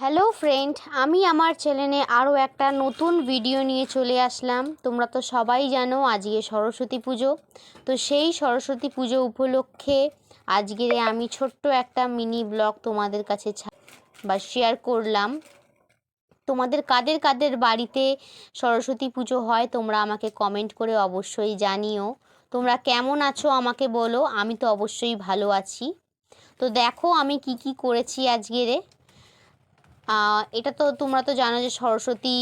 Hello friend আমি আমার চ্যানেলে আরও একটা নতুন ভিডিও নিয়ে চলে আসলাম। তোমরা তো সবাই জানো আজকে সরস্বতী পুজো। তো সেই সরস্বতী পুজো উপলক্ষে আজকে আমি ছোট্ট একটা মিনি ব্লগ তোমাদের কাছে বা শেয়ার করলাম। তোমাদের কাদের কাদের বাড়িতে সরস্বতী পুজো হয় তোমরা আমাকে কমেন্ট করে অবশ্যই জানিও। তোমরা কেমন আছো আমাকে বলো, আমি তো অবশ্যই ভালো আছি। তো দেখো আমি কি কি করেছি আজকেরে এটা তো তোমরা তো জানো যে সরস্বতী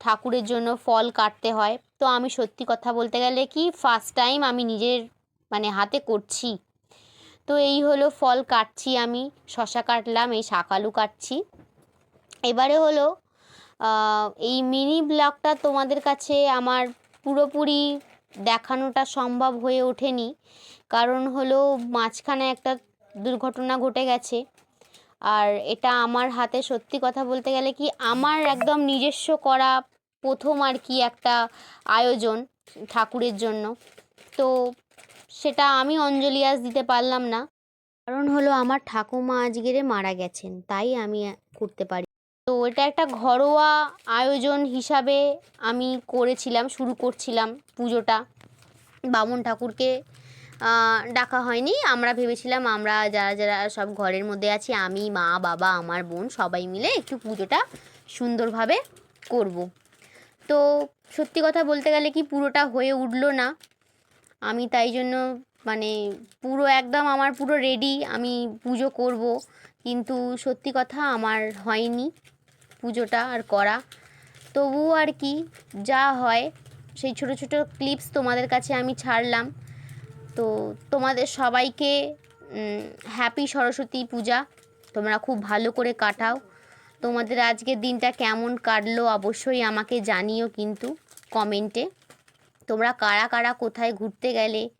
ঠাকুরের জন্য ফল কাটতে হয়। তো আমি সত্যি কথা বলতে গেলে কি ফার্স্ট টাইম আমি নিজের মানে হাতে করছি। তো এই হলো ফল কাটছি আমি, শশা কাটলাম, এই শাকালু কাটছি। এবারে হলো এই মিনি ব্লগটা তোমাদের কাছে আমার পুরোপুরি দেখানোটা সম্ভব হয়ে ওঠেনি। কারণ হলো মাঝখানে একটা দুর্ঘটনা ঘটে গেছে। আর এটা আমার হাতে সত্যি কথা বলতে গেলে কি আমার একদম নিজস্ব করা প্রথম আর কি একটা আয়োজন ঠাকুরের জন্য। তো সেটা আমি অঞ্জলি আজ দিতে পারলাম না। কারণ হলো আমার ঠাকুমা আজকেরে মারা গেছেন, তাই আমি করতে পারি। তো এটা একটা ঘরোয়া আয়োজন হিসাবে আমি করেছিলাম, শুরু করছিলাম পুজোটা। বামুন ঠাকুরকে ডাকা হয়নি। আমরা ভেবেছিলাম আমরা যারা যারা সব ঘরের মধ্যে আছি, আমি, মা, বাবা, আমার বোন সবাই মিলে একটু পুজোটা সুন্দরভাবে করব। তো সত্যি কথা বলতে গেলে কি পুরোটা হয়ে উঠল না। আমি তাই জন্য মানে পুরো একদম আমার পুরো রেডি আমি পুজো করব। কিন্তু সত্যি কথা আমার হয়নি পুজোটা আর করা। তবুও আর কি যা হয়, সেই ছোট ছোট ক্লিপস তোমাদের কাছে আমি ছাড়লাম। তো তোমাদের সবাইকে হ্যাপি সরস্বতী পূজা। তোমরা খুব ভালো করে কাটাও। তোমাদের আজকের দিনটা কেমন কাটলো অবশ্যই আমাকে জানিও কিন্তু কমেন্টে। তোমরা কারা কারা কোথায় ঘুরতে গেলে?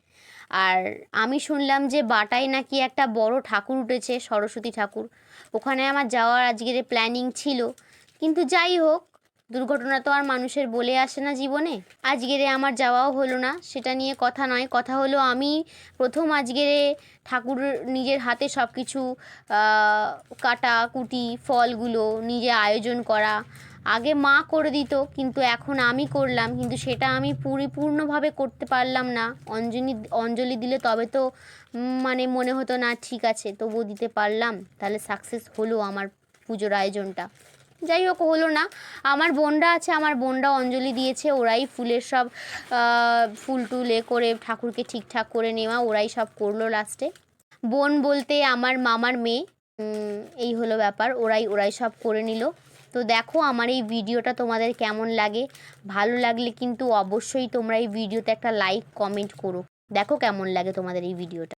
আর আমি শুনলাম যে বাটায় নাকি একটা বড় ঠাকুর উঠেছে, সরস্বতী ঠাকুর। ওখানে আমার যাওয়ার আজকের প্ল্যানিং ছিল। কিন্তু যাই হোক দুর্ঘটনা তো আর মানুষের বলে আসে না জীবনে। আজকেরে আমার যাওয়াও হলো না, সেটা নিয়ে কথা নয়। কথা হলো আমি প্রথম আজকেরে ঠাকুর নিজের হাতে সব কিছু কাটা, কুটি, ফলগুলো নিজে আয়োজন করা। আগে মা করে দিত, কিন্তু এখন আমি করলাম, কিন্তু সেটা আমি পরিপূর্ণভাবে করতে পারলাম না। অঞ্জলি অঞ্জলি দিলে তবে তো মানে মনে হতো না, ঠিক আছে, তবুও দিতে পারলাম, তাহলে সাকসেস হলো আমার পুজোর আয়োজনটা। যাই হোক, হলো না। আমার বোনরা আছে, আমার বোনরা অঞ্জলি দিয়েছে, ওরাই ফুলের সব ফুল টুল এ করে ঠাকুরকে ঠিকঠাক করে নেওয়া, ওরাই সব করল লাস্টে বোন বলতে আমার মামার মেয়ে এই হলো ব্যাপার, ওরাই ওরাই সব করে নিল। তো দেখো আমার এই ভিডিওটা তোমাদের কেমন লাগে। ভালো লাগলে কিন্তু অবশ্যই তোমরা এই ভিডিওতে একটা লাইক কমেন্ট করো। দেখো কেমন লাগে তোমাদের এই ভিডিওটা।